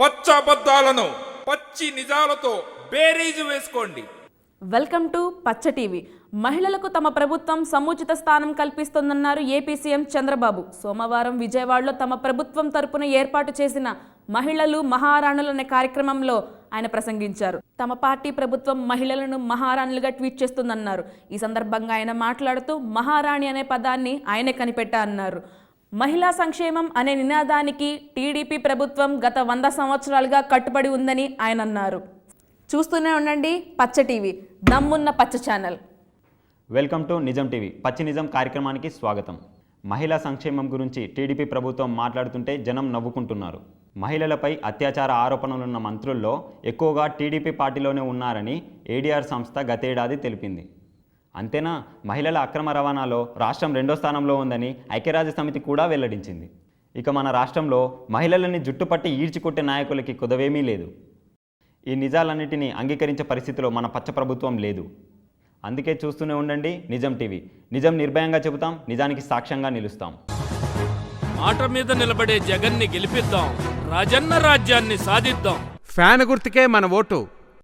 పచ్చ అబద్ధాలను పచ్చి నిజాలతో బేరీజు వేసుకోండి. Welcome to Paccha TV. మహిళలకు తమ ప్రభుత్వం సముచిత స్థానం కల్పిస్తోందన్నారు ఏపీ సీఎం చంద్రబాబు. సోమవారం విజయవాడలో తమ ప్రభుత్వం తరపున ఏర్పాటు చేసిన మహిళలు మహారాణులు అనే కార్యక్రమంలో ఆయన ప్రసంగించారు. తమ పార్టీ ప్రభుత్వం మహిళలను మహారాణులుగా ట్వీట్ చేస్తుందన్నారు. ఈ సందర్భంగా ఆయన మాట్లాడుతూ మహారాణి అనే పదాన్ని ఆయనే కనిపెట్టా అన్నారు. మహిళా సంక్షేమం అనే నినాదానికి టీడీపీ ప్రభుత్వం గత వంద సంవత్సరాలుగా కట్టుబడి ఉందని ఆయన అన్నారు. చూస్తూనే ఉండండి పచ్చ టీవీ దమ్మున్న Paccha channel. Welcome to Nijam TV పచ్చి నిజం కార్యక్రమానికి స్వాగతం. మహిళా సంక్షేమం గురించి టీడీపీ ప్రభుత్వం మాట్లాడుతుంటే జనం నవ్వుకుంటున్నారు. మహిళలపై అత్యాచార ఆరోపణలున్న మంత్రుల్లో ఎక్కువగా టీడీపీ పార్టీలోనే ఉన్నారని ఏడీఆర్ సంస్థ గతేడాది తెలిపింది. అంతేనా? మహిళల అక్రమ రవాణాలో రాష్ట్రం రెండో స్థానంలో ఉందని ఐక్యరాజ్య సమితి కూడా వెల్లడించింది. ఇక మన రాష్ట్రంలో మహిళలని జుట్టుపట్టి ఈడ్చికొట్టే నాయకులకి కుదవేమీ లేదు. ఈ నిజాలన్నిటినీ అంగీకరించే పరిస్థితిలో మన పచ్చ ప్రభుత్వం లేదు. అందుకే చూస్తూనే ఉండండి నిజం టీవీ. నిజం నిర్భయంగా చెబుతాం నిజానికి సాక్ష్యంగా నిలుస్తాం. మాట మీద నిలబడే జగన్ని గెలిపిద్దాం రాజన్న రాజ్యాన్ని సాధిద్దాం. ఫ్యాన్ గుర్తుకే మన ఓటు.